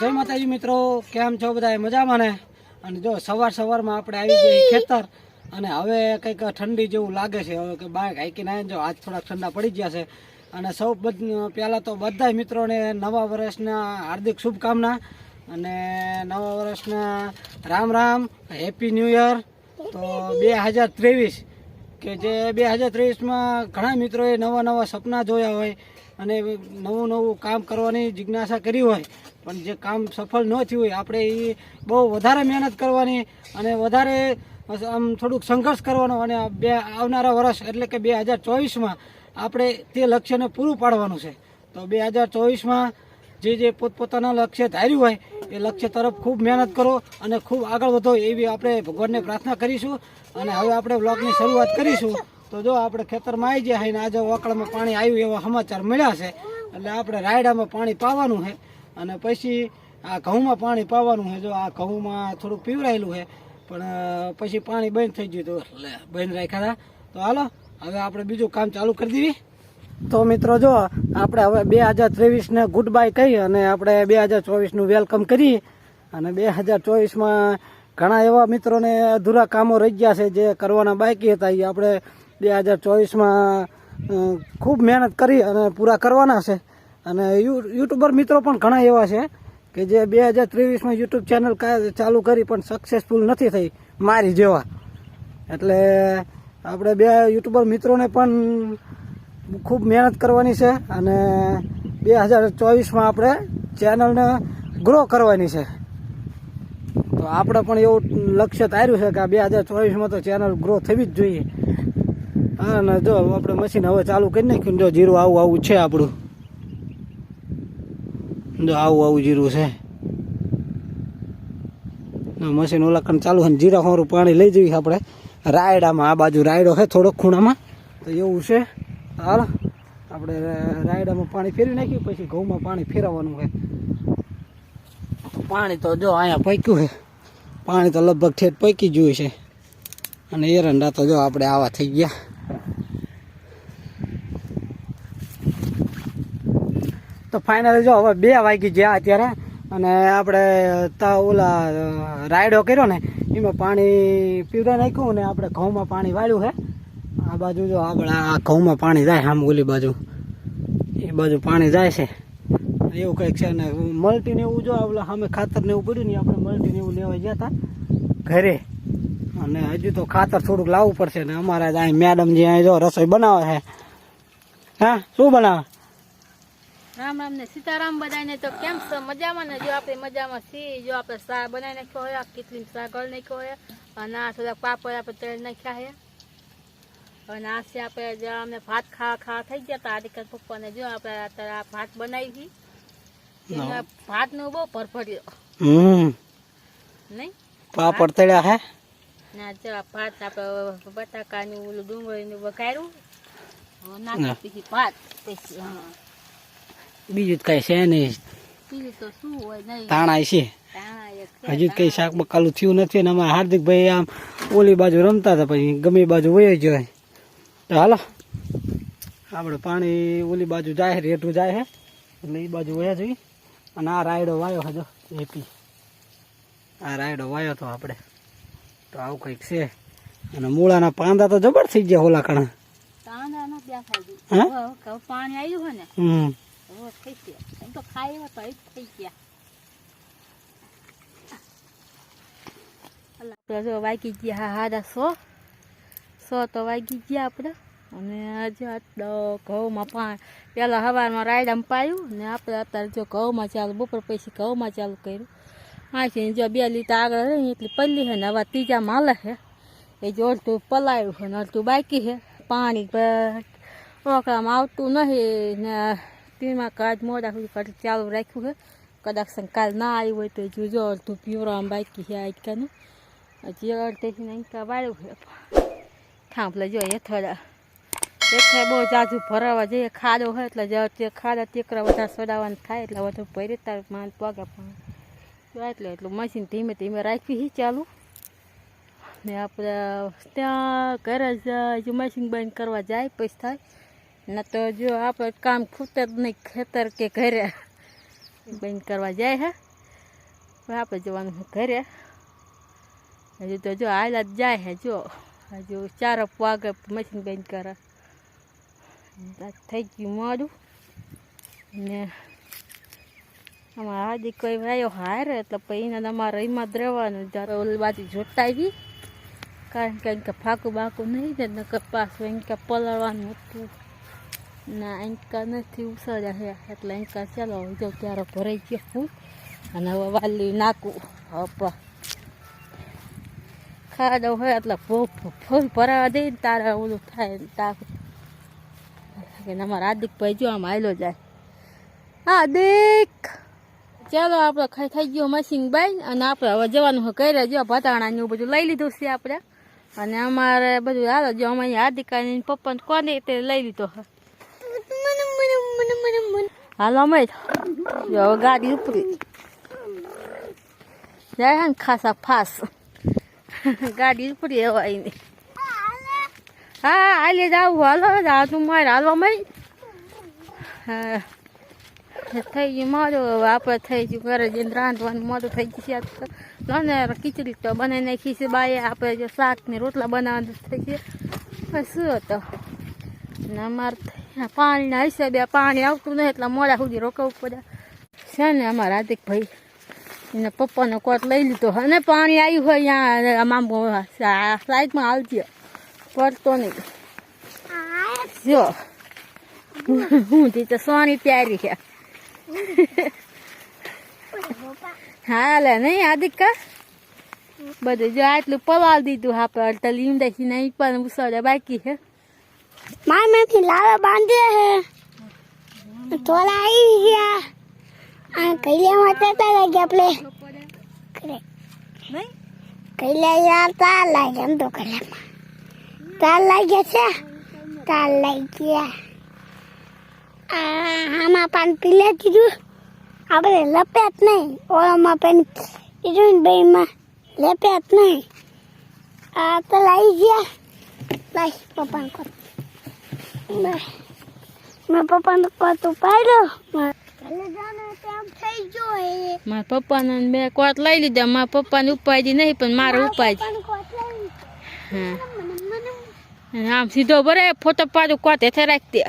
જય માતાજી મિત્રો, કેમ છો બધા મજામાં ને? અને જો સવાર સવારમાં આપણે આવી જઈએ ખેતર, અને હવે કંઈક ઠંડી જેવું લાગે છે. હવે કે બાઇક હાઈકીને આવીને જો આજ થોડાક ઠંડા પડી ગયા છે. અને સૌ પહેલાં તો બધા મિત્રોને નવા વર્ષના હાર્દિક શુભકામના, અને નવા વર્ષના Ram Ram happy new year તો બે હજાર ત્રેવીસ કે જે બે હજાર ત્રેવીસમાં ઘણા મિત્રોએ નવા નવા સપના જોયા હોય અને નવું નવું કામ કરવાની જિજ્ઞાસા કરી હોય, પણ જે કામ સફળ ન થયું હોય, આપણે એ બહુ વધારે મહેનત કરવાની અને વધારે આમ થોડુંક સંઘર્ષ કરવાનો અને બે આવનારા વર્ષ એટલે કે બે હજાર ચોવીસમાં આપણે તે લક્ષ્યને પૂરું પાડવાનું છે. તો બે હજાર ચોવીસમાં જે જે પોતપોતાના લક્ષ્ય ધાર્યું હોય, એ લક્ષ્ય તરફ ખૂબ મહેનત કરો અને ખૂબ આગળ વધો એવી આપણે ભગવાનને પ્રાર્થના કરીશું. અને હવે આપણે બ્લોગની શરૂઆત કરીશું. તો જો આપણે ખેતરમાં આવી ગયા અને આજે વકળમાં પાણી આવ્યું એવા સમાચાર મળ્યા છે. એટલે આપણે રાયડામાં પાણી પાવાનું છે. અને પછી આ ઘઉંમાં પાણી પાવાનું છે. જો આ ઘઉંમાં થોડુંક પીવરાયેલું છે, પણ પછી પાણી બંધ થઈ ગયું તો બંધ રાખ્યા હતા. તો હાલો, હવે આપણે બીજું કામ ચાલુ કરી દઈએ તો મિત્રો જો, આપણે હવે બે હજાર ત્રેવીસને ગુડ બાય કહી અને આપણે બે હજાર ચોવીસનું વેલકમ કરીએ અને બે હજાર ચોવીસમાં ઘણા એવા મિત્રોને અધૂરા કામો રહી ગયા છે જે કરવાના બાકી હતા. એ આપણે બે હજાર ચોવીસમાં ખૂબ મહેનત કરી અને પૂરા કરવાના છે. અને યુટ્યુબર મિત્રો પણ ઘણા એવા છે કે જે બે હજાર ત્રેવીસમાં યુટ્યુબ ચેનલ ચાલુ કરી પણ સક્સેસફુલ નથી થઈ. મારી જેવા. એટલે, આપણે બે યુટ્યુબર મિત્રોને પણ ખૂબ મહેનત કરવાની છે અને બે હજાર ચોવીસમાં આપણે ચેનલને ગ્રો કરવાની છે. તો આપણે પણ એવું લક્ષ્ય તાર્યું છે કે બે હજાર ચોવીસમાં તો ચેનલ ગ્રો થવી જ જોઈએ. હા ને જો આપણે મશીન હવે ચાલુ કરી નાખ્યું જો જીરું આવું આવું છે આપણું. જો આવું આવું જીરું છે. મશીન ઓલાખંડ ચાલુ છે જીરા ખોરું પાણી લઈ જઈએ આપણે. રાયડામાં આ બાજુ રાયડો છે થોડોક ખૂણામાં. તો એવું છે. હાલ, આપણે રાયડામાં પાણી ફેરવી નાખ્યું, પછી ઘઉંમાં પાણી ફેરવવાનું છે પાણી તો જો અહીંયા પૈક્યું છે. પાણી તો લગભગ ઠેઠ પૈકી જ છે. અને એરંડા તો જો આપણે આવા થઈ ગયા. તો ફાઇનલ જો હવે બે વાગી ગયા અત્યારે, અને આપણે તા ઓલા રાયડો કર્યો ને, એમાં પાણી પીવડાવી નાખ્યું અને આપણે ઘઉંમાં પાણી વાળ્યું છે. આ બાજુ જો આપણે ઘઉંમાં પાણી જાય આમ ઓલી બાજુ. એ બાજુ પાણી જાય છે. એવું કંઈક છે ને મલ્ટી ને એવું જો આપણે સામે ખાતર ને એવું પડ્યું ને આપણે મલ્ટી ને એવું લેવા ગયા હતા ઘરે. અને હજુ તો ખાતર થોડુંક લાવવું પડશે ને અમારા જ અહીં મેડમ જે અહીં જો રસોઈ બનાવે છે. હા, શું બનાવે? રામ રામ ને સીતારામ બધાને તો કેમ છો? મજામાં ને? જો આપણે મજામાં છીએ. જો આપણે શાક બનાવી નાખ્યો હોય કેટલી શાક નાખ્યો હોય અને આ થોડા પાપડ આપણે તળી નાખ્યા છે. અને આ છે આપણે જો અમે ભાત ખાવા ખાવા થઈ ગયા હતા આદિકર પપ્પાને જો આપણે અત્યારે આ ભાત બનાવી હતી. ભાત નો બહુ ભરભર્યો. હમ. નહીં? પાપડ તળ્યા હે? ના જો ભાત આપણે બટાકાનું ઓલું ડુંગળીનું વઘાર્યું. હવે નાખી પછી ભાત. પછી હા. બીજું કઈ છે નહીં. બીજું તો શું હોય નહીં. તાણા છે. હજુ કઈ શાક બકાલું થયું નથી ને અમારા હાર્દિકભાઈ આમ ઓલી બાજુ રમતા હતા પછી ગમે બાજુ વયો જાય હાલો. આપણે પાણી ઓલી બાજુ જાય રેટું જાય છે એટલે એ બાજુ વયા જઈએ અને આ રાયડો વાયો હજો એપી આ રાયડો વાયો તો આપણે. તો આવું કંઈક છે. અને મૂળાના પાંદા તો જબર થઈ ગયા ઓલા કણા. હે? પાણી આવ્યું હોય ને? હમ. થઈ ગયા. તો ખાઈ તો થઈ ગયા. જો વાગી ગયા હા હાડા સો. સો તો વાગી ગયા આપણે. અને આજે આટલો ઘઉંમાં પાણી પહેલાં સવારમાં રાયડામાં પાયું ને આપણે અત્યારે જો ઘઉંમાં ચાલુ, બપોર પછી ઘઉંમાં ચાલુ કર્યું. આથી જો બે લીટર આગળ રહી એટલી પલ્લી છે ને હવે ત્રીજા માલે છે. એ જો અડધું પલાયું છે ને અડધું બાકી છે. પાણી રોકડામાં આવતું નથી ને તેમાં કાચ મોડા સુધી ચાલુ રાખ્યું છે. કદાચ કાલ ના આવ્યું હોય તો જોજો, અડધું પીવરામાં બાકી છે આજકાનું હજી અડધેથી અંકા વાળ્યું છે. થાંભલે જો હેઠળ હેઠળ બહુ જાજુ ભરાવા જઈએ, ખાડો હોય એટલે જ ખાડા ટેકરા બધા સડાવવાનું થાય એટલે વધુ ભરી તાર માન પગે પણ એટલે એટલું મશીન ધીમે ધીમે રાખવી હી ચાલુ. ને આપણે ત્યાં ઘરે જ હજુ મશીન બંધ કરવા જાય, પછી થાય. ન તો જો આપણે કામ ખૂટે જ નહીં ખેતર કે ઘરે. બંધ કરવા જાય હે. આપણે જવાનું ઘરે. હજુ તો જો હાલા જાય હે જો. હજુ ચાર વાગે મશીન બંધ કરે. થઈ ગયું મોડું. ને અમારા હાજી કોઈ આવ્યો હારે, એટલે પછી એને અમારે એમાં જ રહેવાનું. જ્યારે ઓલી બાજુ જોતા આવી. કારણ કે કે ફાકું બાકું નહીં ને નકર પાછું એમ કે પલળવાનું હતું. ના એંકા નથી ઉસળ્યા છે એટલે એંકા ચાલો જો ત્યારે ભરાઈ ગયો હું, અને હવે વાલી નાખું. હપા ખાડો હોય એટલે ફૂલ ભરાવા દે ને તારે ઓલું થાય તાક કે અમારા હાર્દિકભાઈ જો આમ હાલો જાય. હાર્દિક! ચાલો આપણે ખાઈ થઈ ગયો મશીન બાઈ અને આપણે હવે જવાનું હોય કરે જો ભતાણા ને એવું બધું લઈ લીધું છે આપણે. અને અમારે બધું હાલો જો અમે અહીંયા હાર્દિકા પપ્પાને કોને તે લઈ લીધો હે હાલો અમે હવે ગાડી ઉપરી. જાય હે ખાસા ફાસ. ગાડી ઉપરી આવીને હા હાલે જાવ, હાલો, જા, તું મારે હાલવા મળી. થઈ ગયું મારું આપણે થઈ ગયું ઘરે જઈને રાંધવાનું મોડું થઈ ગયું છે ને ખીચડી તો બનાવી નાખી છે બાએ, આપણે જો શાક ને રોટલા બનાવવાનું થઈ ગયા શું હતો? ને અમારે પાણીના હિસાબે પાણી આવતું નહીં, એટલે મોડા સુધી રોકવું પડે. છે ને અમારા હાર્દિકભાઈ. એને પપ્પાનો કોટ લઈ લીધો. અને પાણી આવ્યું હોય અહીંયા આમાં ફ્લાઇટમાં આવજો. પડતો નહીં. જો. હું તી તો સોની પ્યારી છે. હાલે નહીં આદિકા? બધું જો આટલું પવાલ દીધું આપણે અડતા લીમડા છે નહીં, પણ ઉસળે બાકી છે. માર મેથી લાવે બાંધે હે થોડા આવી ગયા. આ કૈલામાં જતા લાગે આપણે? કરે નહીં કૈલા યાર તા લાગે એમ તો કૈલામાં તાર લાગે છે? તાર લાગ્યા આ આમાં પાન પીલે કીધું. આપણે લપેટ નહીં. ઓળામાં પેન કીધું ને બેમાં લપેટ નહીં. આ તો લાવી ગયા. લાઈ પપ્પાને કોત મેં પપ્પાને કોત ઉપાડ્યો ઘરે જાને તેમ થઈ ગયો એ મારા પપ્પાને બે કોટ લઈ લીધા. મારા પપ્પાને ઉપાડી નહીં પણ મારે ઉપાડી હા. આમ સીધો ભરે ફોટો પાડું કોટ હેઠે રાખતી